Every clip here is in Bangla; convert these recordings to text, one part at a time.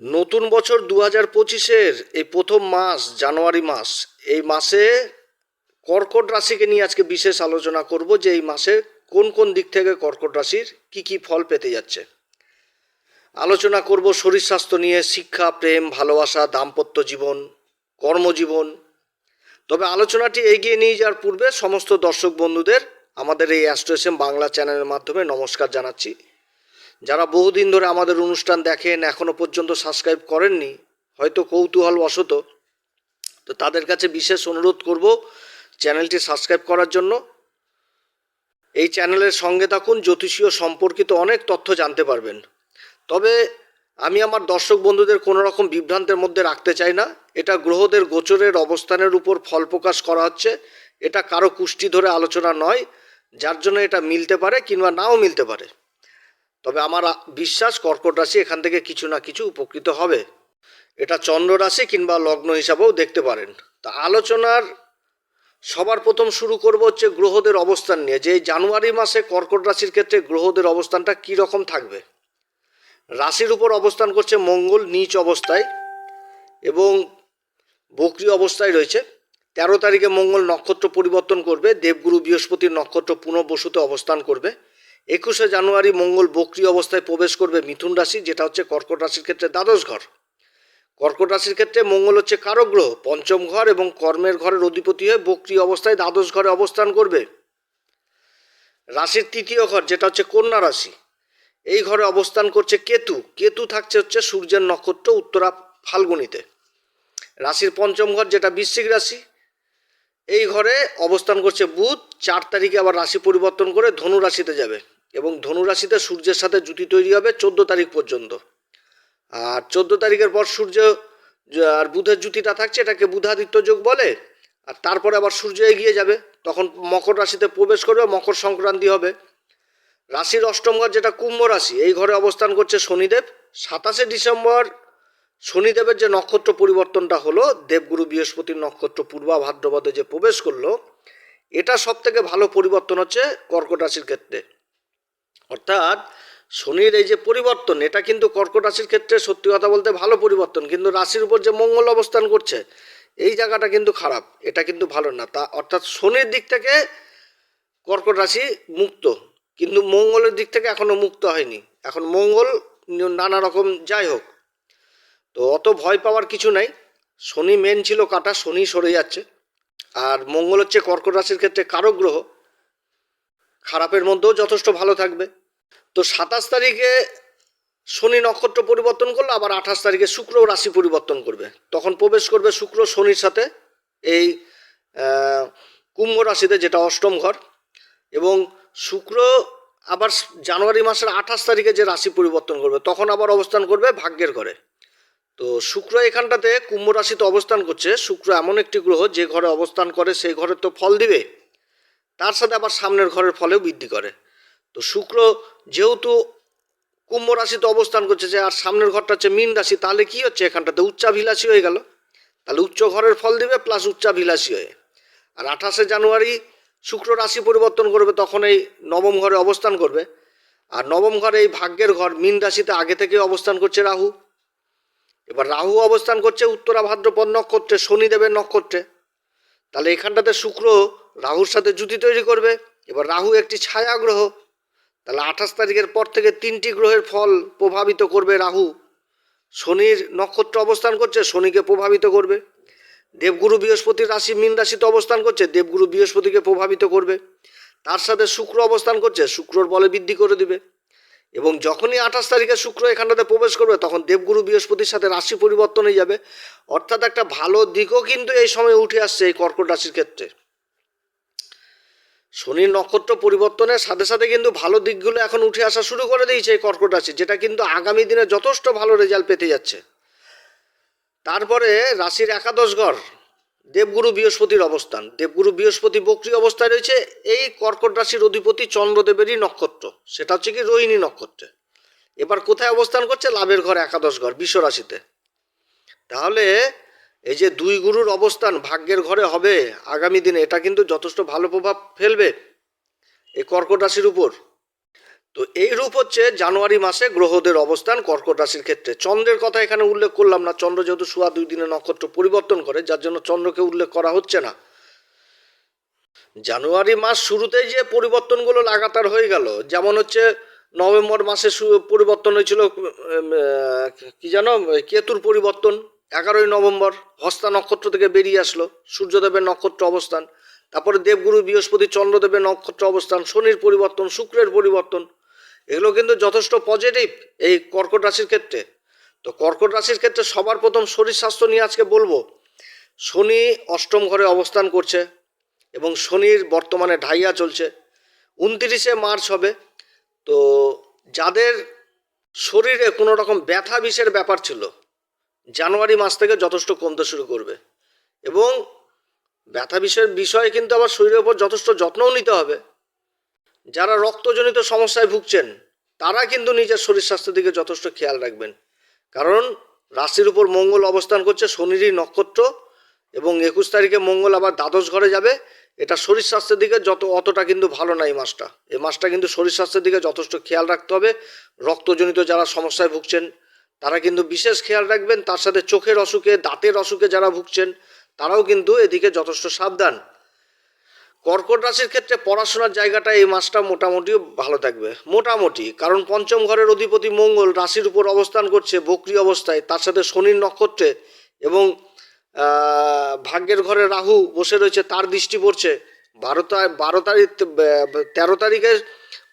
নতুন বছর দু হাজার পঁচিশের এই প্রথম মাস, জানুয়ারি মাস, এই মাসে কর্কট রাশিকে নিয়ে আজকে বিশেষ আলোচনা করব যে এই মাসে কোন কোন দিক থেকে কর্কট রাশির কি কি ফল পেতে যাচ্ছে। আলোচনা করব শরীর স্বাস্থ্য নিয়ে, শিক্ষা, প্রেম, ভালোবাসা, দাম্পত্য জীবন, কর্মজীবন। তবে আলোচনাটি এগিয়ে নিয়ে যাওয়ার পূর্বে সমস্ত দর্শক বন্ধুদের আমাদের এই অ্যাস্ট্রোএসএম বাংলা চ্যানেলের মাধ্যমে নমস্কার জানাচ্ছি। যারা বহুদিন ধরে আমাদের অনুষ্ঠান দেখেন, এখনও পর্যন্ত সাবস্ক্রাইব করেননি, হয়তো কৌতূহল বশত তো তাদের কাছে বিশেষ অনুরোধ করব চ্যানেলটি সাবস্ক্রাইব করার জন্য। এই চ্যানেলের সঙ্গে থাকুন, জ্যোতিষীয় সম্পর্কিত অনেক তথ্য জানতে পারবেন। তবে আমি আমার দর্শক বন্ধুদের কোনো রকম বিভ্রান্তের মধ্যে রাখতে চাই না। এটা গ্রহদের গোচরের অবস্থানের উপর ফল প্রকাশ করা হচ্ছে। এটা কারও কুষ্টি ধরে আলোচনা নয়, যার জন্য এটা মিলতে পারে কিংবা নাও মিলতে পারে। তবে আমার বিশ্বাস কর্কট রাশি এখান থেকে কিছু না কিছু উপকৃত হবে। এটা চন্দ্র রাশি কিংবা লগ্ন হিসাবেও দেখতে পারেন। তা আলোচনার সবার প্রথম শুরু করব হচ্ছে গ্রহদের অবস্থান নিয়ে। যে জানুয়ারি মাসে কর্কট রাশির ক্ষেত্রে গ্রহদের অবস্থানটা কী রকম থাকবে? রাশির উপর অবস্থান করছে মঙ্গল নিচ অবস্থায় এবং বক্রি অবস্থায় রয়েছে। তেরো তারিখে মঙ্গল নক্ষত্র পরিবর্তন করবে। দেবগুরু বৃহস্পতির নক্ষত্র পুনঃবসুতে অবস্থান করবে। একুশে জানুয়ারি মঙ্গল বক্রি অবস্থায় প্রবেশ করবে মিথুন রাশি, যেটা হচ্ছে কর্কট রাশির ক্ষেত্রে দ্বাদশ ঘর। কর্কট রাশির ক্ষেত্রে মঙ্গল হচ্ছে কারক গ্রহ, পঞ্চম ঘর এবং কর্মের ঘরের অধিপতি হয়ে বক্রি অবস্থায় দ্বাদশ ঘরে অবস্থান করবে। রাশির তৃতীয় ঘর, যেটা হচ্ছে কন্যা রাশি, এই ঘরে অবস্থান করছে কেতু। কেতু থাকছে হচ্ছে সূর্যের নক্ষত্র উত্তরা ফাল্গুনিতে। রাশির পঞ্চম ঘর, যেটা বৃশ্চিক রাশি, এই ঘরে অবস্থান করছে বুধ। চার তারিখে আবার রাশি পরিবর্তন করে ধনু রাশিতে যাবে। এবং ধনু রাশিতে সূর্যের সাথে জুতি তৈরি হবে চোদ্দ তারিখ পর্যন্ত। আর চোদ্দ তারিখের পর সূর্য, আর বুধের জুতিটা থাকছে, এটাকে বুধাদিত্য যোগ বলে, আর তারপরে আবার সূর্য এগিয়ে যাবে। তখন মকর রাশিতে প্রবেশ করবে, মকর সংক্রান্তি হবে। রাশির অষ্টম ঘর যেটা কুম্ভ রাশি, এই ঘরে অবস্থান করছে শনিদেব। সাতাশে ডিসেম্বর, শনিদেবের যে নক্ষত্র পরিবর্তনটা হলো, দেবগুরু বৃহস্পতির নক্ষত্র পূর্বা ভাদ্রপদে যে প্রবেশ করল, এটা সব থেকে ভালো পরিবর্তন হচ্ছে কর্কট রাশির ক্ষেত্রে। অর্থাৎ শনির এই যে পরিবর্তন, এটা কিন্তু কর্কট রাশির ক্ষেত্রে সত্যি কথা বলতে ভালো পরিবর্তন। কিন্তু রাশির উপর যে মঙ্গল অবস্থান করছে, এই জায়গাটা কিন্তু খারাপ, এটা কিন্তু ভালো না। তা অর্থাৎ শনির দিক থেকে কর্কট রাশি মুক্ত, কিন্তু মঙ্গলের দিক থেকে এখনও মুক্ত হয়নি। এখন মঙ্গল নানা রকম যাই হোক, তো অত ভয় পাওয়ার কিছু নাই। শনি মেন ছিল কাটা শনি সরে যাচ্ছে। আর মঙ্গল হচ্ছে কর্কট রাশির ক্ষেত্রে কারক গ্রহ খারাপের মধ্যেও যথেষ্ট ভালো থাকবে। তো সাতাশ তারিখে শনি নক্ষত্র পরিবর্তন করল আবার আঠাশ তারিখে শুক্র রাশি পরিবর্তন করবে। তখন প্রবেশ করবে শুক্র শনির সাথে এই কুম্ভ রাশিতে, যেটা অষ্টম ঘর। এবং শুক্র আবার জানুয়ারি মাসের আঠাশ তারিখে যে রাশি পরিবর্তন করবে, তখন আবার অবস্থান করবে ভাগ্যের ঘরে। তো শুক্র এখানটাতে কুম্ভ রাশিতে অবস্থান করছে। শুক্র এমন একটি গ্রহ যে ঘরে অবস্থান করে, সেই ঘরে তো ফল দিবে। তার সাথে আবার সামনের ঘরের ফলেও বৃদ্ধি করে। তো শুক্র যেহেতু কুম্ভ রাশিতে অবস্থান করছে যে আর সামনের ঘরটা হচ্ছে মীন রাশি, তাহলে কি হচ্ছে? এখানটাতে উচ্চাভিলাষী হয়ে গেল। তাহলে উচ্চ ঘরের ফল দিবে প্লাস উচ্চাভিলাষী হয়ে। আর আঠাশে জানুয়ারি শুক্র রাশি পরিবর্তন করবে, তখন এই নবম ঘরে অবস্থান করবে। আর নবম ঘরে এই ভাগ্যের ঘর মীন রাশিতে আগে থেকে অবস্থান করছে রাহু। এবার রাহু অবস্থান করছে উত্তরা ভাদ্রপদ নক্ষত্রে, শনিদেবের নক্ষত্রে। তাহলে এখানটাতে শুক্র রাহুর সাথে জুতি তৈরি করবে। এবার রাহু একটি ছায়া গ্রহ। তাহলে আঠাশ তারিখের পর থেকে তিনটি গ্রহের ফল প্রভাবিত করবে রাহু। শনির নক্ষত্র অবস্থান করছে, শনিকে প্রভাবিত করবে। দেবগুরু বৃহস্পতির রাশি, মীন রাশিতে অবস্থান করছে, দেবগুরু বৃহস্পতিকে প্রভাবিত করবে। তার সাথে শুক্র অবস্থান করছে, শুক্রর বলে বৃদ্ধি করে দিবে। এবং যখনই আঠাশ তারিখে শুক্র এখানটাতে প্রবেশ করবে, তখন দেবগুরু বৃহস্পতির সাথে রাশি পরিবর্তন হয়ে যাবে। অর্থাৎ একটা ভালো দিকও কিন্তু এই সময় উঠে আসছে এই কর্কট রাশির ক্ষেত্রে। শনির নক্ষত্র পরিবর্তনের সাথে সাথে কিন্তু ভালো দিকগুলো এখন উঠে আসা শুরু করে দিয়েছে এই কর্কট রাশি, যেটা কিন্তু আগামী দিনে যথেষ্ট ভালো রেজাল্ট পেতে যাচ্ছে। তারপরে রাশির একাদশ ঘর, দেবগুরু বৃহস্পতির অবস্থান। দেবগুরু বৃহস্পতি বক্রি অবস্থায় রয়েছে, এই কর্কট রাশির অধিপতি চন্দ্রদেবেরই নক্ষত্র। সেটা হচ্ছে কি রোহিণী নক্ষত্রে। এবার কোথায় অবস্থান করছে? লাভের ঘর, একাদশ ঘর বিশ্ব রাশিতে তাহলে এই যে দুই গুরুর অবস্থান ভাগ্যের ঘরে হবে, আগামী দিনে এটা কিন্তু যথেষ্ট ভালো প্রভাব ফেলবে এই কর্কট রাশির উপর। তো এই রূপ হচ্ছে জানুয়ারি মাসে গ্রহদের অবস্থান কর্কট রাশির ক্ষেত্রে। চন্দ্রের কথা এখানে উল্লেখ করলাম না, চন্দ্র যেহেতু সোয়া দুই দিনে নক্ষত্র পরিবর্তন করে, যার জন্য চন্দ্রকে উল্লেখ করা হচ্ছে না। জানুয়ারি মাস শুরুতেই যে পরিবর্তনগুলো লাগাতার হয়ে গেল, যেমন হচ্ছে নভেম্বর মাসে পরিবর্তন হয়েছিল কি জানো কেতুর পরিবর্তন। এগারোই নভেম্বর হস্তা নক্ষত্র থেকে বেরিয়ে আসলো। সূর্যদেবের নক্ষত্র অবস্থান, তারপরে দেবগুরু, বৃহস্পতি, চন্দ্রদেবের নক্ষত্র অবস্থান, শনির পরিবর্তন, শুক্রের পরিবর্তন। এগুলো কিন্তু যথেষ্ট পজিটিভ এই কর্কট রাশির ক্ষেত্রে। তো কর্কট রাশির ক্ষেত্রে সবার প্রথম শরীর স্বাস্থ্য নিয়ে আজকে বলব। শনি অষ্টম ঘরে অবস্থান করছে এবং শনির বর্তমানে ঢাইয়া চলছে। উনতিরিশে মার্চ হবে। তো যাদের শরীরে কোনো রকম ব্যথা বিষের ব্যাপার ছিল জানুয়ারি মাস থেকে যথেষ্ট কমতে শুরু করবে। এবং ব্যথা বিষয়ের বিষয়ে কিন্তু আবার শরীরের উপর যথেষ্ট যত্নও নিতে হবে। যারা রক্তজনিত সমস্যায় ভুগছেন, তারা কিন্তু নিজের শরীর স্বাস্থ্যের দিকে যথেষ্ট খেয়াল রাখবেন। কারণ রাশির উপর মঙ্গল অবস্থান করছে শনিরই নক্ষত্র এবং একুশ তারিখে মঙ্গল আবার দ্বাদশ ঘরে যাবে। এটা শরীর স্বাস্থ্যের দিকে যত, অতটা কিন্তু ভালো না এই মাসটা। এই মাসটা কিন্তু শরীর স্বাস্থ্যের দিকে যথেষ্ট খেয়াল রাখতে হবে। রক্তজনিত যারা সমস্যায় ভুগছেন তারা কিন্তু বিশেষ খেয়াল রাখবেন, তার সাথে চোখের অসুখে, দাঁতের অসুখে যারা ভুগছেন, তারাও কিন্তু এদিকে যথেষ্ট সাবধান। কর্কট রাশির ক্ষেত্রে পড়াশোনার জায়গাটা এই মাসটা মোটামুটি ভালো থাকবে। মোটামুটি, কারণ পঞ্চম ঘরের অধিপতি মঙ্গল রাশির উপর অবস্থান করছে বক্রি অবস্থায়, তার সাথে শনির নক্ষত্রে এবং ভাগ্যের ঘরে রাহু বসে রয়েছে, তার দৃষ্টি পড়ছে। বারো বারো তারিখ তেরো তারিখে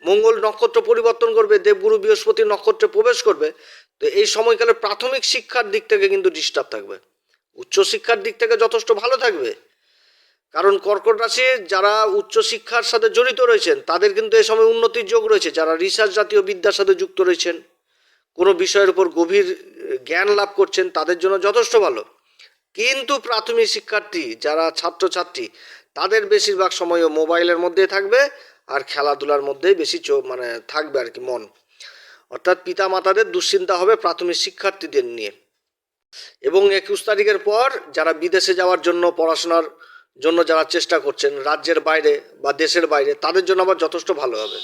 মঙ্গল নক্ষত্র পরিবর্তন করবে, দেবগুরু বৃহস্পতি নক্ষত্রে প্রবেশ করবে। তো এই সময়কালে প্রাথমিক শিক্ষার দিক থেকে কিন্তু ডিস্টার্ব থাকবে। উচ্চশিক্ষার দিক থেকে যথেষ্ট ভালো থাকবে। কারণ কর্কট রাশি যারা উচ্চশিক্ষার সাথে জড়িত রয়েছেন, তাদের কিন্তু এই সময় উন্নতির যোগ রয়েছে। যারা রিসার্চ জাতীয় বিদ্যার সাথে যুক্ত রয়েছেন, কোনো বিষয়ের উপর গভীর জ্ঞান লাভ করছেন, তাদের জন্য যথেষ্ট ভালো। কিন্তু প্রাথমিক শিক্ষার্থী যারা ছাত্রছাত্রী, তাদের বেশিরভাগ সময়ও মোবাইলের মধ্যে থাকবে আর খেলাধুলার মধ্যেই বেশি মানে থাকবে আর কি মন। অর্থাৎ পিতা মাতাদের দুশ্চিন্তা হবে প্রাথমিক শিক্ষার্থীদের নিয়ে। এবং একুশ তারিখের পর যারা বিদেশে যাওয়ার জন্য পড়াশোনার জন্য যারা চেষ্টা করছেন, রাজ্যের বাইরে বা দেশের বাইরে, তাদের জন্য আবার যথেষ্ট ভালো হবে।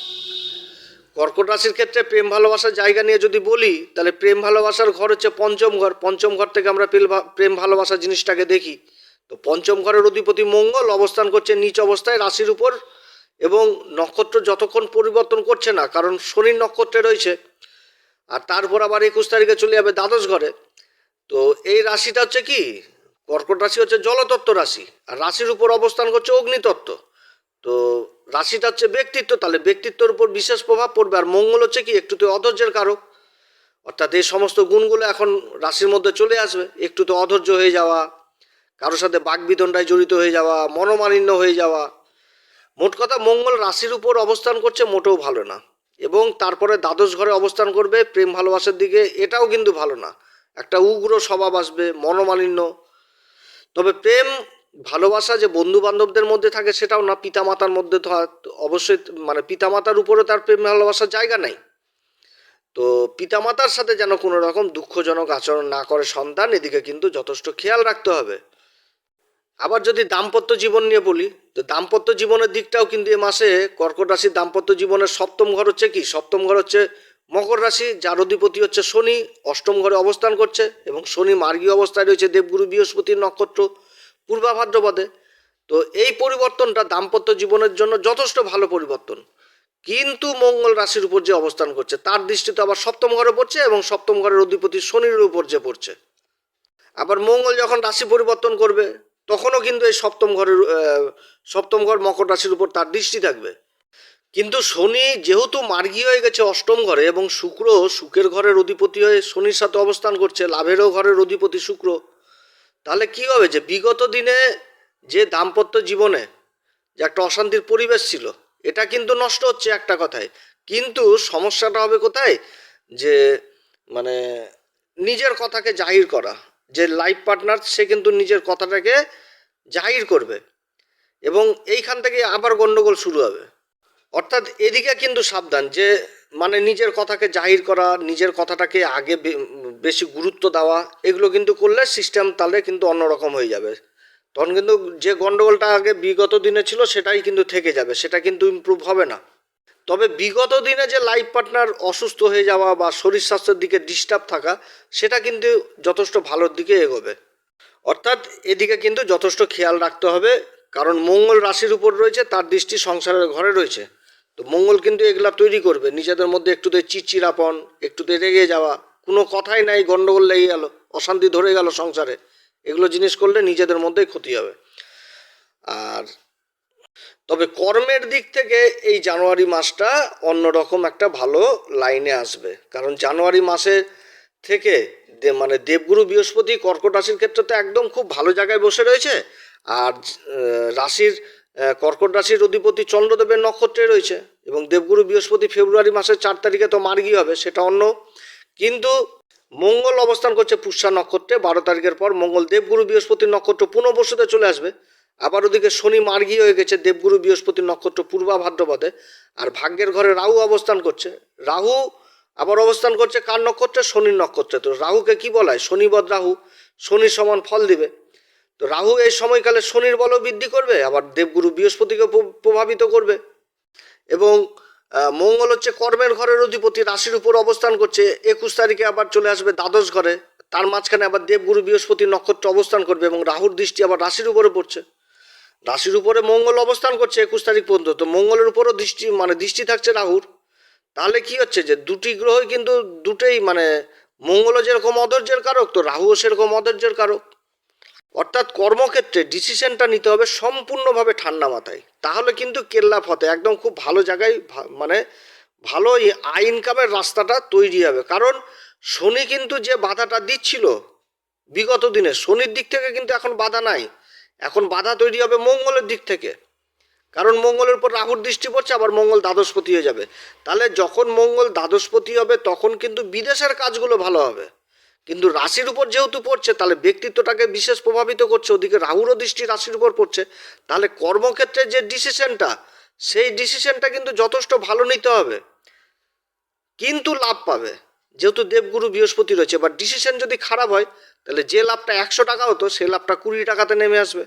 কর্কট রাশির ক্ষেত্রে প্রেম ভালোবাসার জায়গা নিয়ে যদি বলি, তাহলে প্রেম ভালোবাসার ঘর হচ্ছে পঞ্চম ঘর। পঞ্চম ঘর থেকে আমরা প্রেম ভালোবাসা জিনিসটাকে দেখি। তো পঞ্চম ঘরের অধিপতি মঙ্গল অবস্থান করছে নিচ অবস্থায় রাশির উপর এবং নক্ষত্র যতক্ষণ পরিবর্তন করছে না, কারণ শনির নক্ষত্রে রয়েছে আর তারপর আবার একুশ তারিখে চলে যাবে দ্বাদশ ঘরে। তো এই রাশিটা হচ্ছে কি? কর্কট রাশি হচ্ছে জলতত্ত্ব রাশি, আর রাশির উপর অবস্থান করছে অগ্নিতত্ত্ব। তো রাশিটা হচ্ছে ব্যক্তিত্ব, তাহলে ব্যক্তিত্বের উপর বিশেষ প্রভাব পড়বে। আর মঙ্গল হচ্ছে কি? একটু তো অধৈর্যের কারক। অর্থাৎ এই সমস্ত গুণগুলো এখন রাশির মধ্যে চলে আসবে। একটু তো অধৈর্য হয়ে যাওয়া, কারোর সাথে বাগবিদণ্ডায় জড়িত হয়ে যাওয়া, মনোমালিন্য হয়ে যাওয়া। মোট কথা মঙ্গল রাশির উপর অবস্থান করছে মোটেও ভালো না। এবং তারপরে দ্বাদশ ঘরে অবস্থান করবে, প্রেম ভালোবাসার দিকে, এটাও কিন্তু ভালো না। একটা উগ্র স্বভাব আসবে, মনোমালিন্য। তবে প্রেম, ভালোবাসা যে বন্ধু বান্ধবদের মধ্যে থাকে সেটাও না, পিতামাতার মধ্যে তো অবশ্যই মানে পিতামাতার উপরে তার প্রেম ভালোবাসার জায়গা নাই। তো পিতামাতার সাথে যেন কোনো রকম দুঃখজনক আচরণ না করে সন্তান, এদিকে কিন্তু যথেষ্ট খেয়াল রাখতে হবে। আবার যদি দাম্পত্য জীবন নিয়ে বলি তো দাম্পত্য জীবনের দিকটাও কিন্তু এ মাসে কর্কট রাশির দাম্পত্য জীবনের সপ্তম ঘর হচ্ছে কি? সপ্তম ঘর হচ্ছে মকর রাশি, যার অধিপতি হচ্ছে শনি, অষ্টম ঘরে অবস্থান করছে এবং শনি মার্গীয় অবস্থায় রয়েছে দেবগুরু বৃহস্পতির নক্ষত্র পূর্বাভাদ্রপদে। তো এই পরিবর্তনটা দাম্পত্য জীবনের জন্য যথেষ্ট ভালো পরিবর্তন। কিন্তু মঙ্গল রাশির উপর যে অবস্থান করছে, তার দৃষ্টিতে আবার সপ্তম ঘরে পড়ছে এবং সপ্তম ঘরের অধিপতি শনির উপর যে পড়ছে। আবার মঙ্গল যখন রাশি পরিবর্তন করবে তখনও কিন্তু এই সপ্তম ঘরের সপ্তম ঘর মকর রাশির উপর তার দৃষ্টি থাকবে। কিন্তু শনি যেহেতু মার্গী হয়ে গেছে অষ্টম ঘরে এবং শুক্র সুখের ঘরের অধিপতি হয়ে শনির সাথে অবস্থান করছে, লাভেরও ঘরের অধিপতি শুক্র, তাহলে কি হবে যে বিগত দিনে যে দাম্পত্য জীবনে যে একটা অশান্তির পরিবেশ ছিল, এটা কিন্তু নষ্ট হচ্ছে একটা কথায়। কিন্তু সমস্যাটা হবে কোথায়? যে মানে নিজের কথাকে জাহির করা যে লাইফ পার্টনার সে কিন্তু নিজের কথাটাকে জাহির করবে এবং এইখান থেকে আবার গণ্ডগোল শুরু হবে। অর্থাৎ এদিকে কিন্তু সাবধান যে মানে নিজের কথাকে জাহির করা, নিজের কথাটাকে আগে বেশি গুরুত্ব দেওয়া, এগুলো কিন্তু করলে সিস্টেম তাহলে কিন্তু অন্যরকম হয়ে যাবে। তখন কিন্তু যে গন্ডগোলটা আগে বিগত দিনে ছিল, সেটাই কিন্তু থেকে যাবে, সেটা কিন্তু ইমপ্রুভ হবে না। তবে বিগত দিনে যে লাইফ পার্টনার অসুস্থ হয়ে যাওয়া বা শরীর স্বাস্থ্যের দিকে ডিস্টার্ব থাকা, সেটা কিন্তু যথেষ্ট ভালোর দিকে এগোবে। অর্থাৎ এদিকে কিন্তু যথেষ্ট খেয়াল রাখতে হবে, কারণ মঙ্গল রাশির উপর রয়েছে, তার দৃষ্টি সংসারের ঘরে রয়েছে। তো মঙ্গল কিন্তু এগুলা তৈরি করবে, নিজেদের মধ্যে একটুতে চিচিরাপন একটুতে রেগে যাওয়া, কোনো কথাই নাই গণ্ডগোল লেগে গেল, অশান্তি ধরে গেল সংসারে। এগুলো জিনিস করলে নিজেদের মধ্যেই ক্ষতি হবে। আর তবে কর্মের দিক থেকে এই জানুয়ারি মাসটা অন্যরকম একটা ভালো লাইনে আসবে। কারণ জানুয়ারি মাসে থেকে মানে দেবগুরু বৃহস্পতি কর্কট রাশির ক্ষেত্রে তো একদম খুব ভালো জায়গায় বসে রয়েছে। আর রাশির কর্কট রাশির অধিপতি চন্দ্রদেবের নক্ষত্রে রয়েছে এবং দেবগুরু বৃহস্পতি ফেব্রুয়ারি মাসের চার তারিখে তো মার্গী হবে, সেটা অন্য। কিন্তু মঙ্গল অবস্থান করছে পুষ্যা নক্ষত্রে, বারো তারিখের পর মঙ্গল দেবগুরু বৃহস্পতির নক্ষত্র পুনঃবসুতে চলে আসবে। আবার ওদিকে শনি মার্গী হয়ে গেছে, দেবগুরু বৃহস্পতি নক্ষত্র পূর্বা ভাদ্রপদে, আর ভাগ্যের ঘরে রাহু অবস্থান করছে। রাহু আবার অবস্থান করছে কার নক্ষত্রে? শনির নক্ষত্রে। তো রাহুকে কি বলা হয় শনিবদ রাহু শনির সমান ফল দিবে। তো রাহু এই সময়কালে শনির বলও বৃদ্ধি করবে, আবার দেবগুরু বৃহস্পতিকে প্রভাবিত করবে। এবং মঙ্গল হচ্ছে কর্মের ঘরের অধিপতি, রাশির উপর অবস্থান করছে, একুশ তারিখে আবার চলে আসবে দ্বাদশ ঘরে। তার মাঝখানে আবার দেবগুরু বৃহস্পতি নক্ষত্র অবস্থান করবে এবং রাহুর দৃষ্টি আবার রাশির উপরে পড়ছে। রাশির উপরে মঙ্গল অবস্থান করছে একুশ তারিখ পর্যন্ত। তো মঙ্গলের উপরও দৃষ্টি মানে দৃষ্টি থাকছে রাহুর। তাহলে কি হচ্ছে যে দুটি গ্রহই কিন্তু দুটোই মানে মঙ্গলও যেরকম অধৈর্যের কারক, তো রাহুও সেরকম অধৈর্যের কারক। অর্থাৎ কর্মক্ষেত্রে ডিসিশনটা নিতে হবে সম্পূর্ণভাবে ঠান্ডা মাথায়। তাহলে কিন্তু কেল্লা ফতে একদম খুব ভালো জায়গায় মানে ভালো আই ইনকামের রাস্তাটা তৈরি হবে। কারণ শনি কিন্তু যে বাধাটা দিচ্ছিল বিগত দিনে, শনির দিক থেকে কিন্তু এখন বাধা নাই। এখন বাধা তৈরি হবে মঙ্গলের দিক থেকে। কারণ মঙ্গলের উপর রাহুর দৃষ্টি পড়ছে, আবার মঙ্গল দ্বাদশপতি হয়ে যাবে। তাহলে যখন মঙ্গল দ্বাদশপতি হবে, তখন কিন্তু বিদেশের কাজগুলো ভালো হবে। কিন্তু রাশির উপর যেহেতু পড়ছে, তাহলে ব্যক্তিত্বটাকে বিশেষ প্রভাবিত করছে। ওদিকে রাহুরও দৃষ্টি রাশির উপর পড়ছে। তাহলে কর্মক্ষেত্রে যে ডিসিশনটা, সেই ডিসিশনটা কিন্তু যথেষ্ট ভালো নিতে হবে। কিন্তু লাভ পাবে। যেহেতু দেবগুরু বৃহস্পতি রয়েছে বা ডিসিশন যদি খারাপ হয়, তাহলে যে লাভটা একশো টাকা হতো সেই লাভটা কুড়ি টাকাতে নেমে আসবে।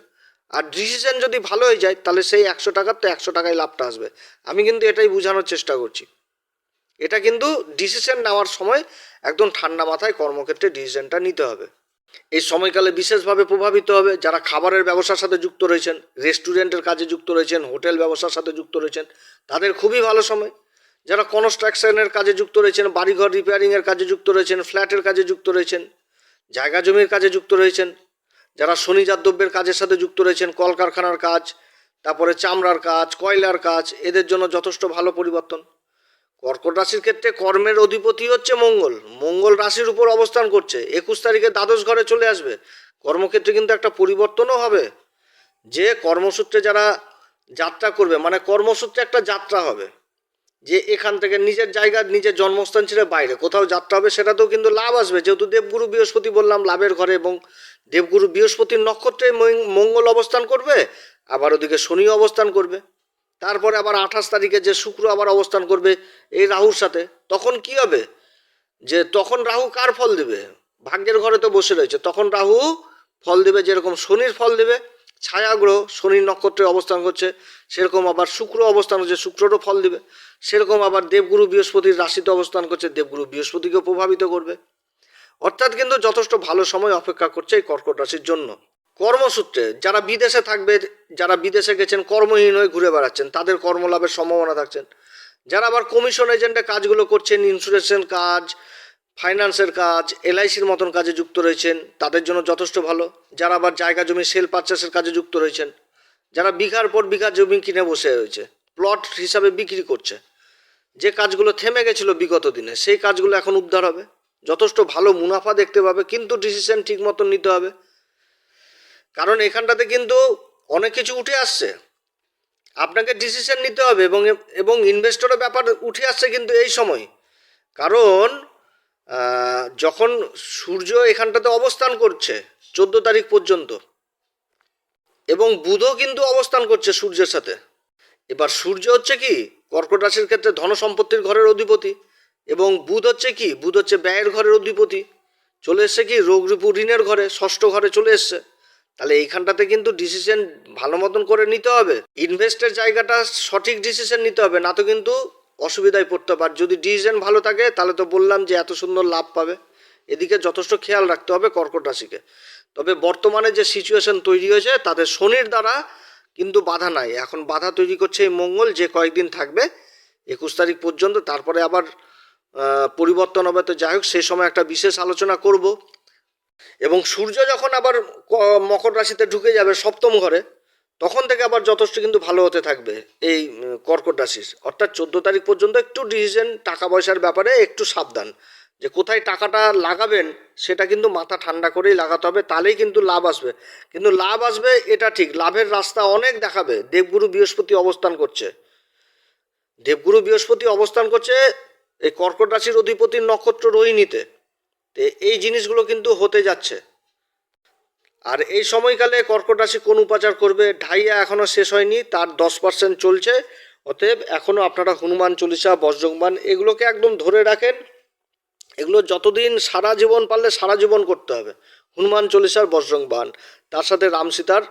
আর ডিসিশন যদি ভালো হয়ে যায়, তাহলে সেই একশো টাকার তো একশো টাকায় লাভটা আসবে। আমি কিন্তু এটাই বোঝানোর চেষ্টা করছি। এটা কিন্তু ডিসিশন নেওয়ার সময় একদম ঠান্ডা মাথায় কর্মক্ষেত্রে ডিসিশনটা নিতে হবে। এই সময়কালে বিশেষভাবে প্রভাবিত হবে যারা খাবারের ব্যবসার সাথে যুক্ত রয়েছেন রেস্টুরেন্টের কাজে যুক্ত রয়েছেন হোটেল ব্যবসার সাথে যুক্ত রয়েছেন, তাদের খুবই ভালো সময়। যারা কনস্ট্রাকশনের কাজে যুক্ত রয়েছেন, বাড়িঘর রিপেয়ারিংয়ের কাজে যুক্ত রয়েছেন, ফ্ল্যাটের কাজে যুক্ত রয়েছেন, জায়গা জমির কাজে যুক্ত রয়েছেন, যারা শনিজাত দ্রব্যের কাজের সাথে যুক্ত রয়েছেন, কলকারখানার কাজ, তারপরে চামড়ার কাজ, কয়লার কাজ, এদের জন্য যথেষ্ট ভালো পরিবর্তন। কর্কট রাশির ক্ষেত্রে কর্মের অধিপতি হচ্ছে মঙ্গল। মঙ্গল রাশির উপর অবস্থান করছে। একুশ তারিখে দ্বাদশ ঘরে চলে আসবে। কর্মক্ষেত্রে কিন্তু একটা পরিবর্তনও হবে। যে কর্মসূত্রে যারা যাত্রা করবে মানে কর্মসূত্রে একটা যাত্রা হবে। যে এখান থেকে নিজের জায়গা, নিজের জন্মস্থান ছেড়ে বাইরে, কোথাও যাত্রা হবে সেটাতেও কিন্তু লাভ আসবে। যেহেতু দেবগুরু বৃহস্পতি বললাম, লাভের ঘরে, এবং দেবগুরু বৃহস্পতির নক্ষত্রে মঙ্গল অবস্থান করবে, আবার ওদিকে শনি অবস্থান করবে। তারপরে আবার আঠাশ তারিখে যে শুক্র আবার অবস্থান করবে এই রাহুর সাথে, তখন কি হবে? যে তখন রাহু কার ফল দেবে? ভাগ্যের ঘরে তো বসে রয়েছে, তখন রাহু ফল দেবে, যেরকম শনির ফল দেবে ছায়া গ্রহ শনির নক্ষত্রে অবস্থান করছে, সেরকম আবার শুক্র অবস্থান হচ্ছে, শুক্ররও ফল দিবে। সেরকম আবার দেবগুরু বৃহস্পতির রাশিতে অবস্থান করছে, দেবগুরু বৃহস্পতিকেও প্রভাবিত করবে। অর্থাৎ কিন্তু যথেষ্ট ভালো সময় অপেক্ষা করছে এই কর্কট রাশির জন্য। কর্মসূত্রে যারা বিদেশে থাকবে, যারা বিদেশে গেছেন, কর্মহীন হয়ে ঘুরে বেড়াচ্ছেন, তাদের কর্মলাভের সম্ভাবনা থাকছেন যারা আবার কমিশন এজেন্টে কাজগুলো করছেন ইন্স্যুরেন্সের কাজ ফাইন্যান্সের কাজ, এলআইসির মতন কাজে যুক্ত রয়েছেন, তাদের জন্য যথেষ্ট ভালো। যারা আবার জায়গা জমি সেল পারচেসের কাজে যুক্ত রয়েছেন, যারা বিঘার পর বিঘা জমি কিনে বসে রয়েছে প্লট হিসাবে বিক্রি করছে। যে কাজগুলো থেমে গেছিল বিগত দিনে, সেই কাজগুলো এখন উদ্ধার হবে। যথেষ্ট ভালো মুনাফা দেখতে পাবে, কিন্তু ডিসিশন ঠিক মতন নিতে হবে। কারণ এখানটাতে কিন্তু অনেক কিছু উঠে আসছে। আপনাকে ডিসিশন নিতে হবে এবং এবং ইনভেস্টরের ব্যাপার উঠে আসছে কিন্তু এই সময়। কারণ যখন সূর্য এখানটাতে অবস্থান করছে, চোদ্দ তারিখ পর্যন্ত। এবং বুধও কিন্তু অবস্থান করছে সূর্যের সাথে। এবার সূর্য হচ্ছে কি, কর্কট রাশির ক্ষেত্রে ধন সম্পত্তির ঘরের অধিপতি, এবং বুধ হচ্ছে কি, বুধ হচ্ছে ব্যয়ের ঘরের অধিপতি। চলে এসছে কি, রোগ রিপু ঋণের ঘরে, ষষ্ঠ ঘরে চলে এসছে। তাহলে এইখানটাতে কিন্তু ডিসিশন ভালো মতন করে নিতে হবে। ইনভেস্টের জায়গাটা সঠিক ডিসিশন নিতে হবে, না তো কিন্তু অসুবিধায় পড়তে। পারে যদি ডিসিশন ভালো থাকে, তাহলে তো বললাম যে এত সুন্দর লাভ পাবে। এদিকে যথেষ্ট খেয়াল রাখতে হবে কর্কট রাশিকে। তবে বর্তমানে যে সিচুয়েশন তৈরি হয়েছে তাদের শনির দ্বারা কিন্তু বাধা নাই। এখন বাধা তৈরি করছে এই মঙ্গল, যে কয়েকদিন থাকবে, একুশ তারিখ পর্যন্ত। তারপরে আবার পরিবর্তন হবে। তো যাই হোক সেই সময় একটা বিশেষ আলোচনা করব। এবং সূর্য যখন আবার মকর রাশিতে ঢুকে যাবে সপ্তম ঘরে তখন থেকে আবার যথেষ্ট কিন্তু ভালো হতে থাকবে এই কর্কট রাশির অর্থাৎ চোদ্দ তারিখ পর্যন্ত একটু ডিসিশন টাকা পয়সার ব্যাপারে একটু সাবধান। যে কোথায় টাকাটা লাগাবেন সেটা কিন্তু মাথা ঠান্ডা করেই লাগাতে হবে, তাহলেই কিন্তু লাভ আসবে। কিন্তু লাভ আসবে, এটা ঠিক, লাভের রাস্তা অনেক দেখাবে। দেবগুরু বৃহস্পতি অবস্থান করছে। দেবগুরু বৃহস্পতি অবস্থান করছে এই কর্কট রাশির অধিপতির নক্ষত্র রোহিণীতে। এই জিনিসগুলো কিন্তু হতে যাচ্ছে। আর এই সময়কালে কর্কট রাশি কোন উপাচার করবে? ঢাইয়া এখনও শেষ হয়নি, তার দশ পার্সেন্ট চলছে। অতএব এখনও আপনারা হনুমান চল্লিশা বজ্রংবান এগুলোকে একদম ধরে রাখেন। এগুলো যতদিন সারা জীবন পারলে সারা জীবন করতে হবে। হনুমান চল্লিশার বজ্রংবান তার সাথে রাম সীতার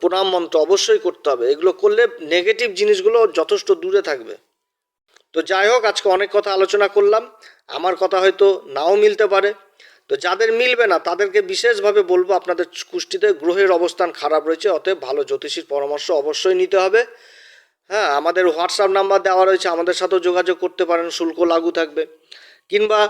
প্রণাম মন্ত্র অবশ্যই করতে হবে। এগুলো করলে নেগেটিভ জিনিসগুলো যথেষ্ট দূরে থাকবে। তো যাই হোক, আজকে অনেক কথা আলোচনা করলাম। আমার কথা হয়তো নাও মিলতে পারে। তো যাদের মিলবে না, তাদেরকে বিশেষভাবে বলব আপনাদের কুষ্টিতে গ্রহের অবস্থান খারাপ রয়েছে, অতএব ভালো জ্যোতিষীর পরামর্শ অবশ্যই নিতে হবে। হ্যাঁ আমাদের হোয়াটসঅ্যাপ নাম্বার দেওয়া রয়েছে, আমাদের সাথেও যোগাযোগ করতে পারেন, শুল্ক লাগু থাকবে। কিংবা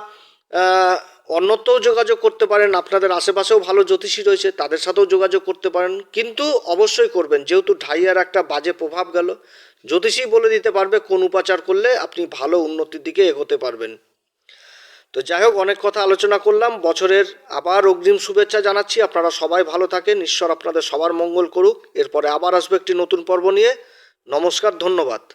অন্যত্রও যোগাযোগ করতে পারেন, আপনাদের আশেপাশেও ভালো জ্যোতিষী রয়েছে, তাদের সাথেও যোগাযোগ করতে পারেন। কিন্তু অবশ্যই করবেন, যেহেতু ঢাইয়ার একটা বাজে প্রভাব গেল, জ্যোতিষী বলে দিতে পারবে কোন উপাচার করলে আপনি ভালো উন্নতির দিকে এগোতে পারবেন। তো যাই হোক, অনেক কথা আলোচনা করলাম। বছরের আবার অগ্রিম শুভেচ্ছা জানাচ্ছি। আপনারা সবাই ভালো থাকেন। ঈশ্বর আপনাদের সবার মঙ্গল করুক। এরপরে আবার আসবে একটি নতুন পর্ব নিয়ে। নমস্কার, ধন্যবাদ।